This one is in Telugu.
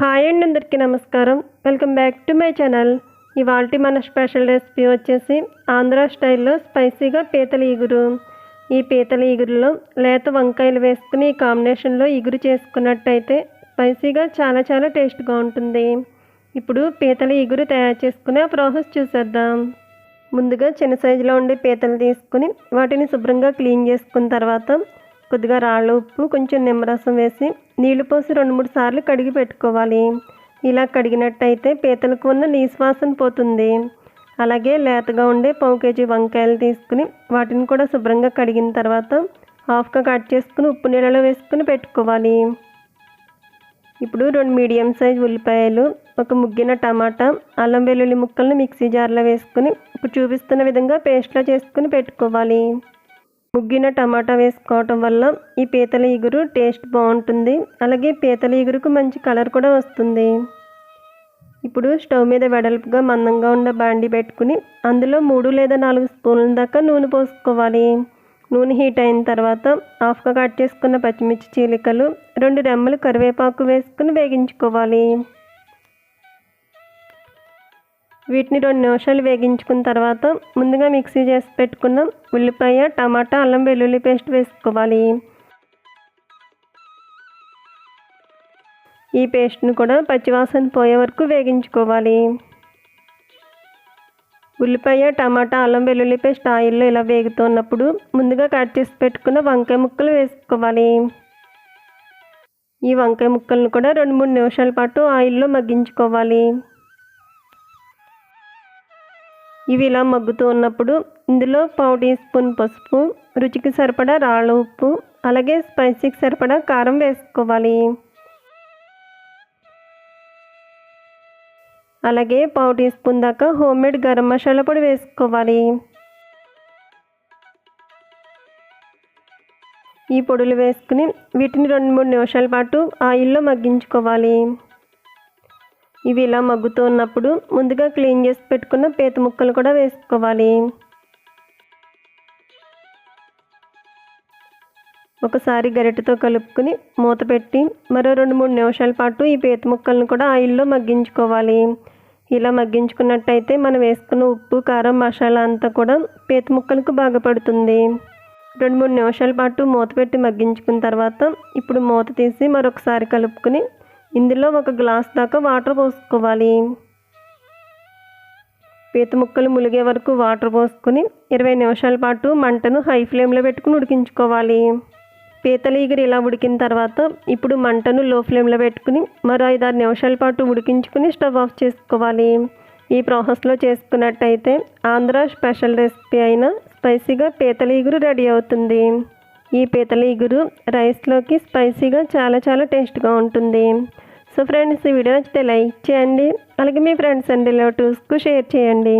హాయ్ అండి అందరికీ నమస్కారం. Welcome back to my channel ఇవాళ మన స్పెషల్ రెసిపీ వచ్చేసి ఆంధ్ర స్టైల్లో స్పైసీగా పీతల ఈగురు. ఈ పీతల ఈగురులో లేత వంకాయలు వేసుకుని ఈ కాంబినేషన్లో ఇగురు చేసుకున్నట్టయితే స్పైసీగా చాలా చాలా టేస్ట్గా ఉంటుంది. ఇప్పుడు పీతల ఈగురు తయారు చేసుకునే ఆ ప్రాసెస్ చూసేద్దాం. ముందుగా చిన్న సైజులో ఉండే పీతలు తీసుకుని వాటిని శుభ్రంగా క్లీన్ చేసుకున్న తర్వాత కొద్దిగా రాళ్ళ ఉప్పు కొంచెం నిమ్మరసం వేసి నీళ్ళు పోసి రెండు మూడు సార్లు కడిగి పెట్టుకోవాలి. ఇలా కడిగినట్టయితే పీతలకు ఉన్న నీశ్వాసన పోతుంది. అలాగే లేతగా ఉండే పావు కేజీ వంకాయలు తీసుకుని వాటిని కూడా శుభ్రంగా కడిగిన తర్వాత హాఫ్గా కట్ చేసుకుని ఉప్పు నీళ్ళలో వేసుకుని పెట్టుకోవాలి. ఇప్పుడు రెండు మీడియం సైజ్ ఉల్లిపాయలు ఒక ముగ్గిన టమాటా అల్లం వెల్లుల్లి ముక్కలను మిక్సీ జార్లో వేసుకుని ఇప్పుడు చూపిస్తున్న విధంగా పేస్ట్లో చేసుకుని పెట్టుకోవాలి. ముగ్గిన టమాటా వేసుకోవటం వల్ల ఈ పీతల ఇగురు టేస్ట్ బాగుంటుంది. అలాగే పీతల ఇగురుకు మంచి కలర్ కూడా వస్తుంది. ఇప్పుడు స్టవ్ మీద వెడల్పుగా మందంగా ఉన్న బాండి పెట్టుకుని అందులో మూడు లేదా నాలుగు స్పూన్ల దాకా నూనె పోసుకోవాలి. నూనె హీట్ అయిన తర్వాత హాఫ్గా కట్ చేసుకున్న పచ్చిమిర్చి చీలికలు రెండు రెమ్మలు కరివేపాకు వేసుకుని వేగించుకోవాలి. వీటిని రెండు నిమిషాలు వేగించుకున్న తర్వాత ముందుగా మిక్సీ చేసి పెట్టుకున్న ఉల్లిపాయ టమాటా అల్లం వెల్లుల్లి పేస్ట్ వేసుకోవాలి. ఈ పేస్ట్ను కూడా పచ్చివాసన పోయే వరకు వేగించుకోవాలి. ఉల్లిపాయ టమాటా అల్లం వెల్లుల్లి పేస్ట్ ఆయిల్లో ఇలా వేగుతున్నప్పుడు ముందుగా కట్ చేసి పెట్టుకున్న వంకాయ ముక్కలు వేసుకోవాలి. ఈ వంకాయ ముక్కలను కూడా రెండు మూడు నిమిషాల పాటు ఆయిల్లో మగ్గించుకోవాలి. ఇవి ఇలా మగ్గుతూ ఉన్నప్పుడు ఇందులో పావు టీ స్పూన్ పసుపు రుచికి సరిపడా రాళ్ళ ఉప్పు అలాగే స్పైసీకి సరిపడా కారం వేసుకోవాలి. అలాగే పావు టీ స్పూన్ దాకా హోమ్ మేడ్ గరం మసాలా పొడి వేసుకోవాలి. ఈ పొడులు వేసుకుని వీటిని రెండు మూడు నిమిషాల పాటు ఆయిల్లో మగ్గించుకోవాలి. ఇవి ఇలా మగ్గుతూ ఉన్నప్పుడు ముందుగా క్లీన్ చేసి పెట్టుకున్న పీత ముక్కలు కూడా వేసుకోవాలి. ఒకసారి గరిటెతో కలుపుకుని మూత పెట్టి మరో రెండు మూడు నిమిషాల పాటు ఈ పీత ముక్కలను కూడా ఆయిల్లో మగ్గించుకోవాలి. ఇలా మగ్గించుకున్నట్టయితే మనం వేసుకున్న ఉప్పు కారం మసాలా అంతా కూడా పీత ముక్కలకు బాగా పడుతుంది. రెండు మూడు నిమిషాల పాటు మూత పెట్టి మగ్గించుకున్న తర్వాత ఇప్పుడు మూత తీసి మరొకసారి కలుపుకుని ఇందులో ఒక గ్లాస్ దాకా వాటర్ పోసుకోవాలి. పీత ముక్కలు ములిగే వరకు వాటర్ పోసుకొని ఇరవై నిమిషాల పాటు మంటను హై ఫ్లేమ్లో పెట్టుకుని ఉడికించుకోవాలి. పీతల ఈగరు ఇలా ఉడికిన తర్వాత ఇప్పుడు మంటను లో ఫ్లేమ్లో పెట్టుకుని మరో ఐదారు నిమిషాల పాటు ఉడికించుకుని స్టవ్ ఆఫ్ చేసుకోవాలి. ఈ ప్రాసెస్లో చేసుకున్నట్టయితే ఆంధ్ర స్పెషల్ రెసిపీ అయిన స్పైసీగా పీతల ఈగురు రెడీ అవుతుంది. ఈ పీతల ఈగురు రైస్లోకి స్పైసీగా చాలా చాలా టేస్ట్గా ఉంటుంది. సో ఫ్రెండ్స్ ఈ వీడియో నచ్చితే లైక్ చేయండి. అలాగే మీ ఫ్రెండ్స్ అండ్ రిలేటివ్స్కు షేర్ చేయండి.